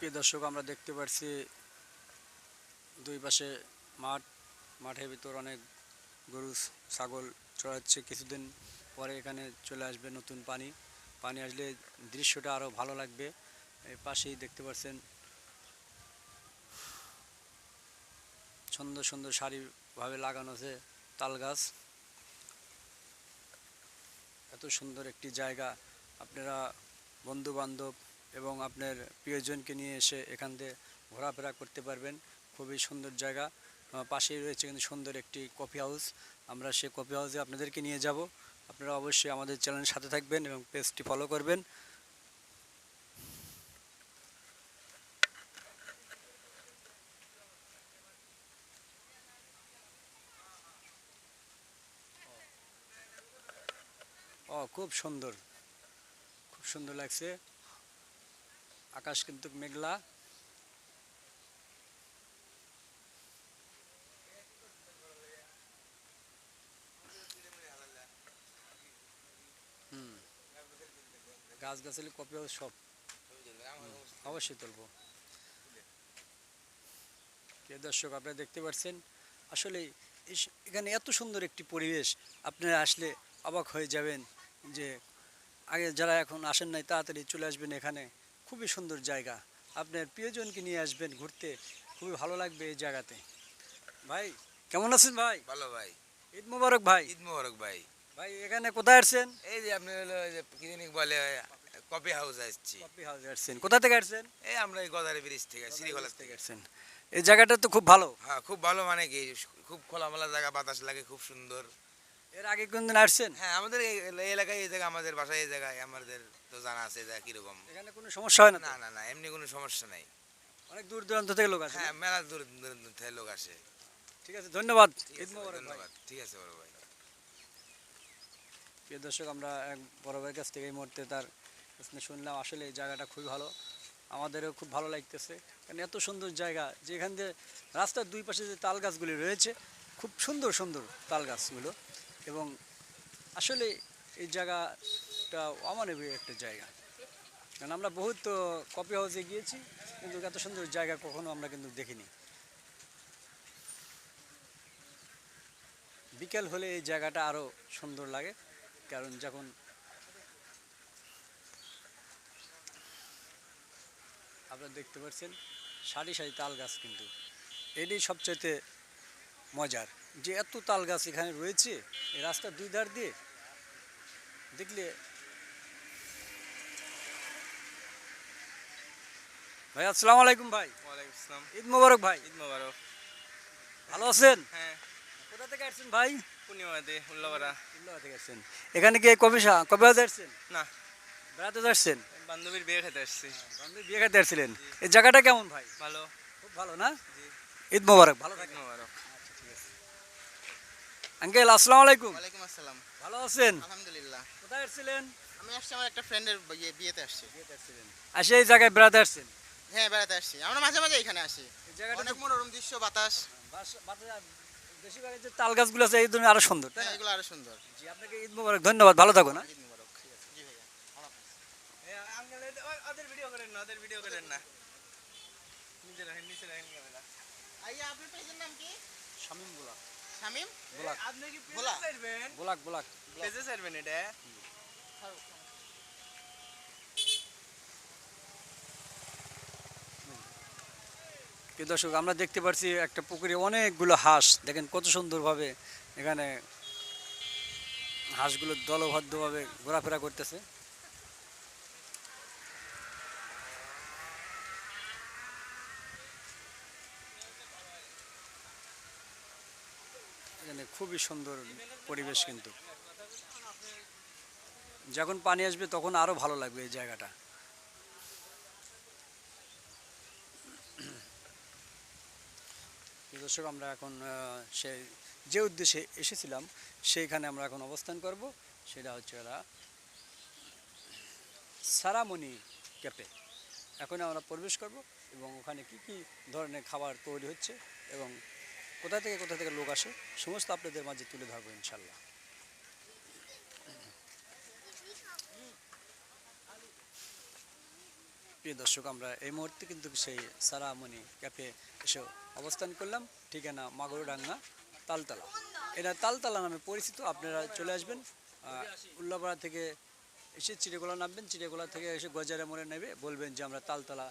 প্রিয় দর্শক, আমরা দেখতে পাচ্ছি দুই পাশে মাঠ, মাঠের ভিতর অনেক গরু, ছাগল চড়াচ্ছে। কিছুদিন পরে এখানে চলে আসবে নতুন পানি। পানি আসলে দৃশ্যটা আরও ভালো লাগবে। এই পাশেই দেখতে পাচ্ছেন সুন্দর সুন্দর সারিভাবে লাগানো আছে তাল গাছ। এত সুন্দর একটি জায়গা। আপনারা বন্ধু বান্ধব এবং আপনার প্রিয়জনকে নিয়ে এসে এখান থেকে ঘোরাফেরা করতে পারবেন। খুবই সুন্দর জায়গা। পাশেই রয়েছে কিন্তু সুন্দর একটি কফি হাউস আমরা সে কফি হাউসে আপনাদেরকে নিয়ে যাব। আপনারা অবশ্যই আমাদের চ্যানেলের সাথে থাকবেন এবং পেজটি ফলো করবেন। ও, খুব সুন্দর। খুব সুন্দর লাগছে। আকাশ কিন্তু মেঘলা। গাছ গাছালি কপি হাউস সব। অবশ্যই তুলবো। প্রিয় দর্শক, আপনারা দেখতে পাচ্ছেন, আসলে এখানে এত সুন্দর একটি পরিবেশ। আপনারা আসলে অবাক হয়ে যাবেন যে আগে যারা এখন আসেন নাই, তাড়াতাড়ি চলে আসবেন এখানে। খুবই সুন্দর জায়গা। আপনার প্রিয়জনকে নিয়ে আসবেন ঘুরতে। খুবই ভালো লাগবে এই জায়গাতে। ভাই কেমন আছেন ভাই? ভালো ভাই। ঈদ মোবারক ভাই। ঈদ মোবারক ভাই। ভাই এখানে কোথায় আসছেন? এই যে আপনি হলো যে কি জানি বলে কপি হাউস আসছি। কপি হাউস আসছেন। কোথা থেকে আসছেন? এই আমরা এই গদারে ব্রিজ থেকে শ্রীকলা থেকে আসছেন। এই জায়গাটা তো খুব ভালো। হ্যাঁ খুব ভালো মানে কি খুব খোলামেলা জায়গা বাতাস লাগে খুব সুন্দর। এর আগে কোনদিন আসছেন? হ্যাঁ আমাদের এই এলাকায় এই জায়গা আমাদের বাসায় এই জায়গায় আমাদের তো জানা আছে কীরকম। এখানে কোনো সমস্যা হয় না না না না এমনি কোনো সমস্যা নাই। অনেক দূর দূরান্ত থেকে লোক আসে হ্যাঁ মেলা দূর দূর দূর থেকে লোক আসে। ঠিক আছে ধন্যবাদ। ধন্যবাদ। ঠিক আছে বড় ভাই। প্রিয় দর্শক আমরা এক বড় ভাইয়ের কাছ থেকে এই মুহূর্তে তার শুনলাম আসলে এই জায়গাটা খুবই ভালো। আমাদেরও খুব ভালো লাগতেছে। কারণ এত সুন্দর জায়গা যেখান দিয়ে রাস্তার দুই পাশে যে তাল গাছগুলি রয়েছে খুব সুন্দর সুন্দর তাল গাছগুলো। এবং আসলে এই জায়গাটা অমানবীয় একটা জায়গা। কারণ আমরা বহুত কপি হাউসে গিয়েছি, কিন্তু এত সুন্দর জায়গা কখনো আমরা কিন্তু দেখিনি। বিকেল হলে এই জায়গাটা আরও সুন্দর লাগে, কারণ যখন আপনারা দেখতে পাচ্ছেন, সারি সারি তাল গাছ কিন্তু। এটাই সবচাইতে মজার। যে এত তাল গাছ এখানে রয়েছে এই রাস্তার দুই ধার দিয়ে দেখলে ভাই আসসালামু আলাইকুম ভাই। ওয়ালাইকুম আসসালাম। ঈদ মোবারক ভাই। ঈদ মোবারক। ভালো আছেন? হ্যাঁ। কোথা থেকে আসছেন ভাই? পূর্ণিমাতে উল্লাপাড়া। থেকে আসছেন। এখানে কি কবে কবে আসছেন? না। বেড়াতে আসছেন? বান্ধবীর বিয়ে খেতে আসছি। বান্ধবী বিয়ে খেতে আসছিলেন। এই জায়গাটা কেমন ভাই? ভালো। খুব ভালো না। ঈদ মোবারক ভালো থাকেন। মোবারক। আঙ্কেল আসসালামু আলাইকুম। ওয়ালাইকুম আসসালাম। ভালো আছেন? আলহামদুলিল্লাহ। কোথায় আসছিলেন? আমি আসছি আমার একটা ফ্রেন্ডের বিয়েতে আসছি। বিয়েতে আসছিলেন। আসে এই জায়গায় বেড়াতে আসছেন? হ্যাঁ বেড়াতে আসছি। আমরা মাঝে মাঝে এখানে আসি। এই জায়গাটা অনেক মনোরম দৃশ্য বাতাস। বেশিরভাগ যে তাল গাছগুলো আছে এই ধরনের আরও সুন্দর তাই হ্যাঁ এগুলো আরও সুন্দর। জি আপনাকে ঈদ মোবারক ধন্যবাদ ভালো থাকুন হ্যাঁ? ঈদ মুবারক জি ভাইয়া। ওদের ভিডিও করেন না ওদের ভিডিও করেন না। নিচে রাখেন নিচে রাখেন ক্যামেরা আইয়া আপনার পেজের নাম কি? শামিম গোলাপ। শামিম আপনি কি। পেজে ছাড়বেন? গোলাপ গোলাপ পেজে ছাড়বেন এটা? দর্শক আমরা দেখতে পাচ্ছি একটা পুকুরে অনেকগুলো হাঁস। দেখেন কত সুন্দরভাবে এখানে হাঁসগুলো দলবদ্ধভাবে ঘোরাফেরা করতেছে এখানে খুবই সুন্দর পরিবেশ কিন্তু। যখন পানি আসবে তখন আরও ভালো লাগবে এই জায়গাটা। দর্শক, আমরা এখন সেই যে উদ্দেশ্যে এসেছিলাম, সেইখানে আমরা এখন অবস্থান করব। সেটা হচ্ছে ওরা সারামণি ক্যাপে এখন আমরা প্রবেশ করব এবং ওখানে কি কি ধরনের খাবার তৈরি হচ্ছে এবং কোথা থেকে কোথা থেকে লোক আসে? সমস্ত আপনাদের মাঝে তুলে ধরবো ইনশাল্লাহ। প্রিয় দর্শক, আমরা এই মুহূর্তে কিন্তু সেই সারামণি ক্যাফে এসে অবস্থান করলাম। ঠিকানা মাগুরডাঙ্গা, তালতলা। এটা তালতলা নামে পরিচিত, আপনারা চলে আসবেন। উল্লাপাড়া থেকে এসে চিড়েগোলা নামবেন। চিড়েগোলা থেকে এসে গজারে মোড়ে নেবে। বলবেন যে আমরা তালতলা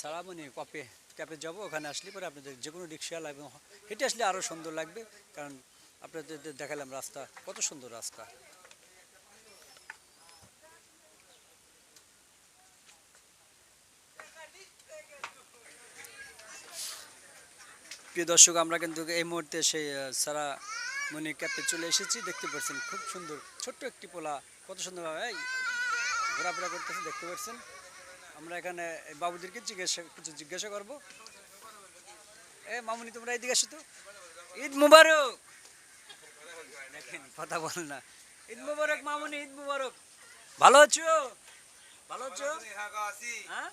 সারামণি কপে ক্যাফে যাব, ওখানে আসলে পরে আপনাদের যে কোনো রিক্সা এবং হেঁটে আসলে আরও সুন্দর লাগবে, কারণ আপনাদের দেখালাম রাস্তা, কত সুন্দর রাস্তা। প্রিয় দর্শক, আমরা কিন্তু এই মুহূর্তে সেই সারা মনি ক্যাপে চলে এসেছি, দেখতে পাচ্ছেন খুব সুন্দর, ছোট্ট একটি পোলা, কত সুন্দর এই ঘোরাফেরা করতেছে, দেখতে পাচ্ছেন। আমরা এখানে বাবুদেরকে জিজ্ঞাসা কিছু জিজ্ঞাসা করব। এ মামুনি তোমরা এইদিকে আসো তো। ঈদ মুবারক! দেখেন কথা বল না। ঈদ মুবারক মামুনি ঈদ মুবারক। ভালো আছো? ভালো আছো? হ্যাঁ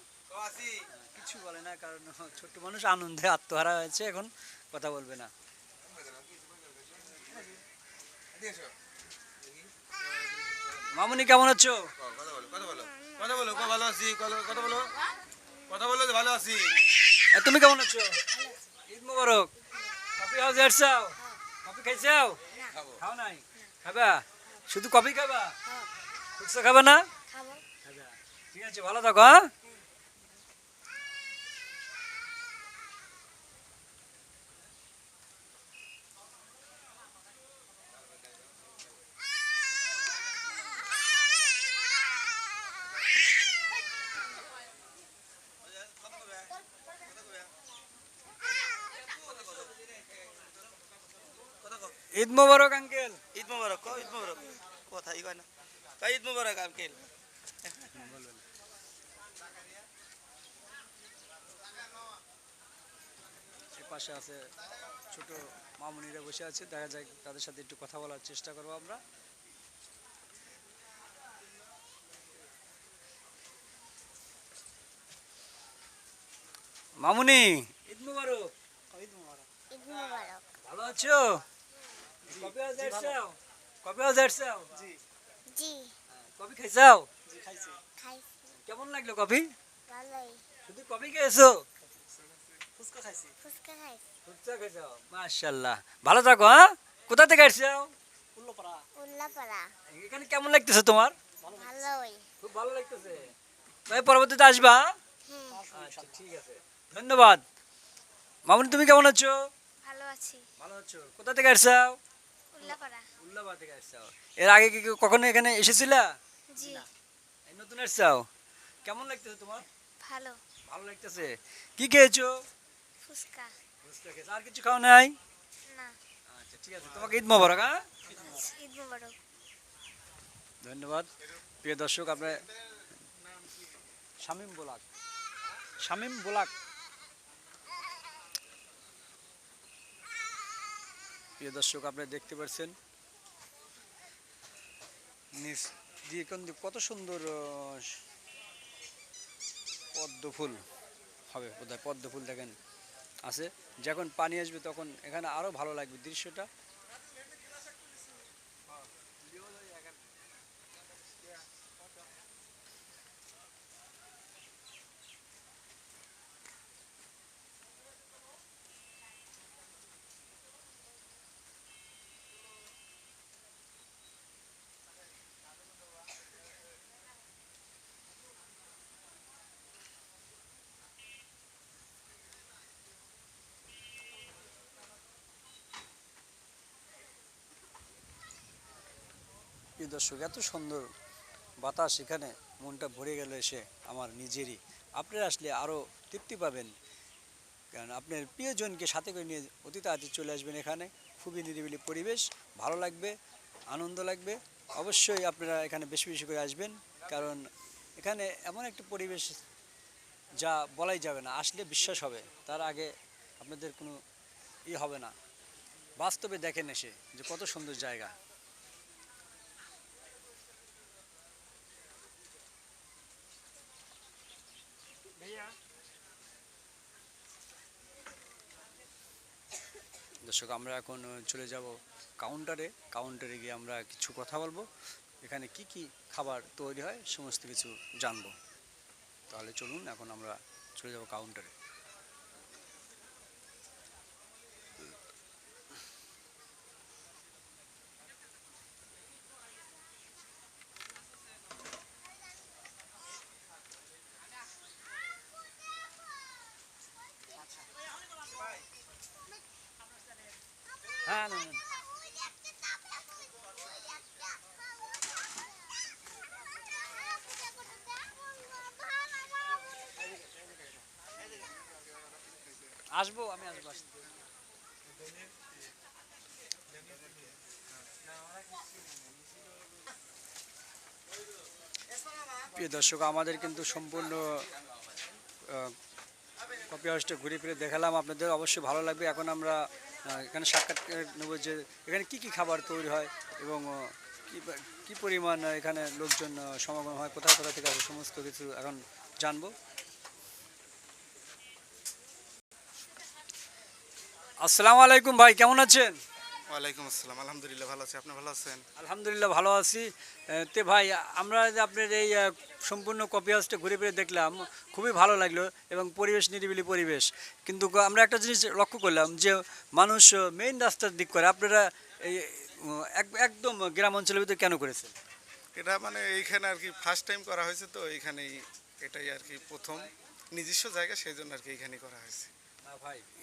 কিছু বলে না কারণ ছোট্ট মানুষ আনন্দে আত্মহারা হয়েছে এখন কথা বলবে না। মামুনি কেমন আছো? কথা বলো কথা বলো। কথা বলো ভালো আছি কথা কথা বলো। কথা বলো ভালো আছি। তুমি কেমন আছো? ঈদ মুবারক। কফি হাউস এসছাও কফি খাইছাও? খাব। খাও নাই? খাবা? শুধু কফি খাবা? ফুচকা খাবা না? ঠিক আছে ভালো থাকো হ্যাঁ? ঈদ মুবারক আঙ্কেল। ঈদ মোবারক কও ঈদ মোবারক? কথাই কয় না। কয় ঈদ মোবারক আঙ্কেল? পাশে আছে ছোট মামুনিরা বসে আছে। দেখা যায় তাদের সাথে একটু কথা বলার চেষ্টা করব আমরা। মামুনি ঈদ মুবারক। ঈদ মুবারক? ঈদ মোবারক। ভালো আছো? জি খাইছাও? খাইছি। কেমন লাগল কফি ভালোই। শুধু কফি খেয়েছো ফুচকা খাইছি। ফুচকা খাইছি। ফুচকা খাইছাও মাশাআল্লাহ। ভালো থাকো হ্যাঁ? কোথা থেকে উল্লাপাড়া। এখানে কেমন লাগতেছে তোমার? ভালোই। খুব ভালো লাগতেছে। ভাই পরবর্তীতে আসবা আচ্ছা ঠিক আছে। ধন্যবাদ। মামুনি তুমি কেমন আছো? ভালো আছি। ভালো আছো। কোথা থেকে উল্লাবাদ থেকে আসছাও এর আগে কি কখনো এখানে এসেছিলা? জি। নতুন আসছাও কেমন লাগতেছে তোমার? ভালো। ভালো লাগতেছে। কি খেয়েছো? ফুচকা। ফুচকা খেয়েছো। আর কিছু খাও নাই? না। আচ্ছা ঠিক আছে। তোমাকে ঈদ মোবারক হ্যাঁ? ঈদ মোবারক। ধন্যবাদ। প্রিয় দর্শক আমরা শামিম বোলাক। শামিম বোলাক। প্রিয় দর্শক, আপনারা দেখতে পাচ্ছেন নিচ দিয়ে কিন্তু কত সুন্দর পদ্ম ফুল হবে বোধহয় পদ্ম ফুল দেখেন, আছে। যখন পানি আসবে তখন এখানে আরও ভালো লাগবে দৃশ্যটা। প্রিয় দর্শক, এত সুন্দর বাতাস এখানে মনটা ভরে গেল এসে আমার নিজেরই। আপনারা আসলে আরও তৃপ্তি পাবেন। কারণ আপনার প্রিয়জনকে সাথে করে নিয়ে অতি তাড়াতাড়ি চলে আসবেন এখানে। খুবই নিরিবিলি পরিবেশ, ভালো লাগবে, আনন্দ লাগবে। অবশ্যই আপনারা এখানে বেশি বেশি করে আসবেন। কারণ এখানে এমন একটা পরিবেশ যা বলাই যাবে না, আসলে বিশ্বাস হবে। তার আগে আপনাদের কোনো ই হবে না। বাস্তবে দেখেন এসে যে কত সুন্দর জায়গা। দর্শক, আমরা এখন চলে যাব কাউন্টারে কাউন্টারে গিয়ে আমরা কিছু কথা বলব। এখানে কি কি খাবার তৈরি হয়, সমস্ত কিছু জানব। তাহলে চলুন, এখন আমরা চলে যাব কাউন্টারে হ্যাঁ না, না, না। আসব? আমি আসব। প্রিয় দর্শক, আমাদের কিন্তু সম্পূর্ণ কপি হাউসটা ঘুরে ফিরে দেখালাম। আপনাদের অবশ্যই ভালো লাগবে। এখন আমরা এখানে সাক্ষাৎ নেব যে এখানে কি কি খাবার তৈরি হয় এবং কি পরিমাণ এখানে লোকজন সমাগম হয়, কোথায়, কোথা থেকে সমস্ত কিছু এখন জানব। আসসালামু আলাইকুম ভাই কেমন আছেন? ওয়ালাইকুম আসসালাম আলহামদুলিল্লাহ ভালো আছি। আপনি ভালো আছেন? আলহামদুলিল্লাহ ভালো আছি। তে ভাই আমরা যে আপনার এই সম্পূর্ণ কপি হাউসটা ঘুরে ফিরে দেখলাম খুবই ভালো লাগল এবং পরিবেশ নিরিবিলি পরিবেশ। কিন্তু আমরা একটা জিনিস লক্ষ্য করলাম যে মানুষ মেইন রাস্তার দিক করে আপনারা এই এক- একদম গ্রাম অঞ্চলের ভিতরে কেন করেছেন? এটা মানে এইখানে আর কি ফার্স্ট টাইম করা হয়েছে তো এইখানেই এটাই আর কি প্রথম নিজস্ব জায়গা সেই জন্য আর কি এইখানেই করা হয়েছে।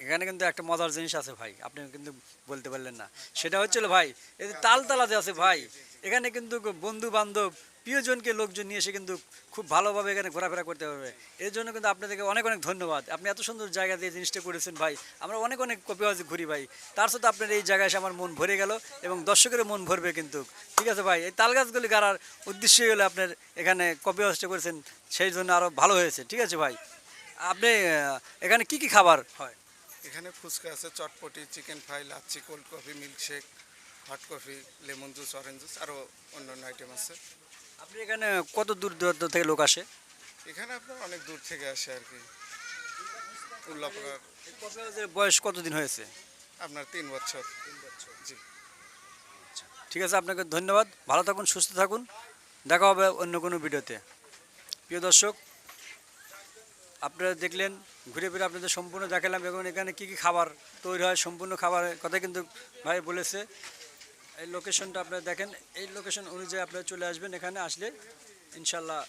এখানে কিন্তু একটা মজার জিনিস আছে ভাই, আপনি কিন্তু বলতে পারলেন না। সেটা হচ্ছিল ভাই, এই যে তালতলাতে আছে ভাই, এখানে কিন্তু বন্ধু বান্ধব প্রিয়জনকে লোকজন নিয়ে এসে কিন্তু খুব ভালোভাবে এখানে ঘোরাফেরা করতে পারবে। এর জন্য কিন্তু আপনাদেরকে অনেক অনেক ধন্যবাদ। আপনি এত সুন্দর জায়গা দিয়ে জিনিসটা করেছেন ভাই, আমরা অনেক অনেক কপি হাউসে ঘুরি ভাই। তার সাথে আপনার এই জায়গায় এসে আমার মন ভরে গেল এবং দর্শকেরও মন ভরবে কিন্তু। ঠিক আছে ভাই, এই তাল গাছগুলি গাড়ার উদ্দেশ্যই হলো আপনার এখানে কপি হাউসটা করেছেন, সেই জন্য আরও ভালো হয়েছে। ঠিক আছে ভাই। আপনি এখানে কি কি খাবার হয়? এখানে ফুচকা আছে chotpoti chicken fry lassi cold coffee milkshake hot coffee lemon juice orange juice আরও অন্যান্য আইটেম আছে। আপনি এখানে কত দূর দূরান্ত থেকে লোক আসে? এখানে আপনার অনেক দূর থেকে আসে আর কি। উল্লাপাড়ার। বয়স কতদিন হয়েছে? আপনার তিন বছর। জি। ঠিক আছে আপনাকে ধন্যবাদ। ভালো থাকুন সুস্থ থাকুন। দেখা হবে অন্য কোনো ভিডিওতে। প্রিয় দর্শক আপনারা দেখলেন, ঘুরে ফিরে আপনাদের সম্পূর্ণ দেখালাম এবং এখানে কী কী খাবার তৈরি হয়, সম্পূর্ণ খাবারের কথা কিন্তু ভাই বলেছে। এই লোকেশনটা আপনারা দেখেন। এই লোকেশন অনুযায়ী আপনারা চলে আসবেন। এখানে আসলে ইনশাল্লাহ